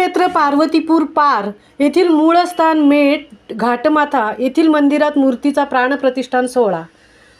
क्षेत्र पार्वतीपूर पार येथील मूळस्थान मेट घाटमाथा येथील मंदिरात मूर्तीचा प्राणप्रतिष्ठान सोहळा.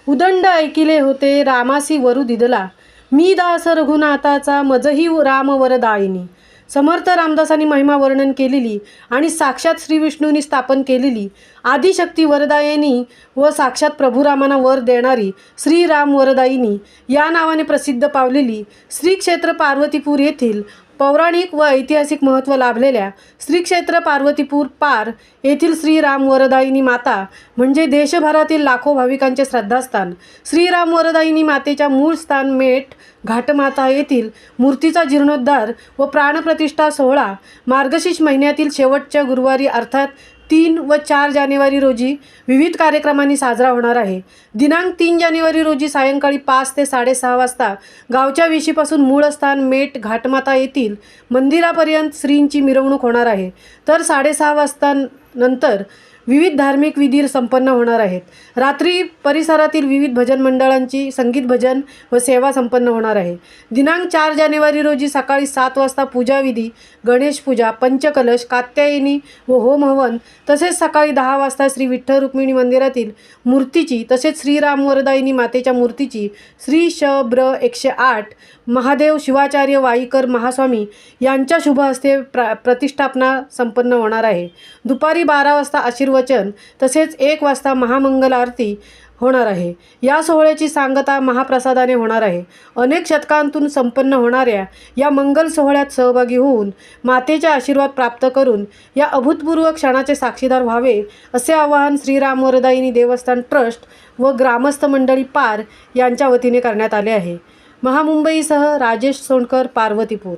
उदंड ऐकिले होते रामासी वरु दिदला. मी दास रघुनाथाचा मजही राम वरदायिनी समर्थ रामदासांनी महिमा वर्णन केलेली आणि साक्षात श्री विष्णूंनी स्थापन केलेली आदिशक्ती वरदायिनी व साक्षात प्रभुरामांना वर देणारी श्रीराम वरदायिनी या नावाने प्रसिद्ध पावलेली श्री क्षेत्र पार्वतीपूर येथील पौराणिक व ऐतिहासिक महत्त्व लाभलेल्या श्री क्षेत्र पार्वतीपूर पार येथील श्रीराम वरदायिनी माता म्हणजे देशभरातील लाखो भाविकांचे श्रद्धास्थान. श्रीराम वरदायिनी मातेच्या मूळ स्थान मेट घाटमाता येथील मूर्तीचा जीर्णोद्धार व प्राणप्रतिष्ठा सोहळा मार्गशीर्ष महिन्यातील शेवटच्या गुरुवारी अर्थात तीन व चार जानेवारी रोजी विविध कार्यक्रमांनी साजरा होणार आहे. दिनांक तीन जानेवारी रोजी सायंकाळी पाच ते साडेसहा वाजता गावच्या विशीपासून मूळ स्थान मेट घाटमाता येथील मंदिरापर्यंत श्रींची मिरवणूक होणार आहे. तर साडेसहा वाजता नंतर विविध धार्मिक विधी संपन्न होणार आहेत. रात्री परिसरातील विविध भजन मंडळांची संगीत भजन व सेवा संपन्न होणार आहे. दिनांक चार जानेवारी रोजी सकाळी सात वाजता पूजाविधी गणेश पूजा पंचकलश कात्यायनी व होम हवन तसेच सकाळी दहा वाजता श्री विठ्ठल रुक्मिणी मंदिरातील मूर्तीची तसेच श्रीरामवरदायिनी मातेच्या मूर्तीची श्री श ब्र एकशे आठ महादेव शिवाचार्य वाईकर महास्वामी यांच्या शुभ हस्ते प्र प्रतिष्ठापना संपन्न होणार आहे. दुपारी बारा वाजता आशीर्वचन तसेच एक वाजता महामंगल आरती होणार आहे. या सोहळ्याची सांगता महाप्रसादाने होणार आहे. अनेक शतकांतून संपन्न होणाऱ्या या मंगल सोहळ्यात सहभागी होऊन मातेचे आशीर्वाद प्राप्त करून या अभूतपूर्व क्षणाचे साक्षीदार व्हावे असे आवाहन श्रीराम वरदायिनी देवस्थान ट्रस्ट व ग्रामस्थ मंडळी पार यांच्या वतीने करण्यात आले आहे. महामुंबईसह राजेश सोंडकर पार्वतीपूर.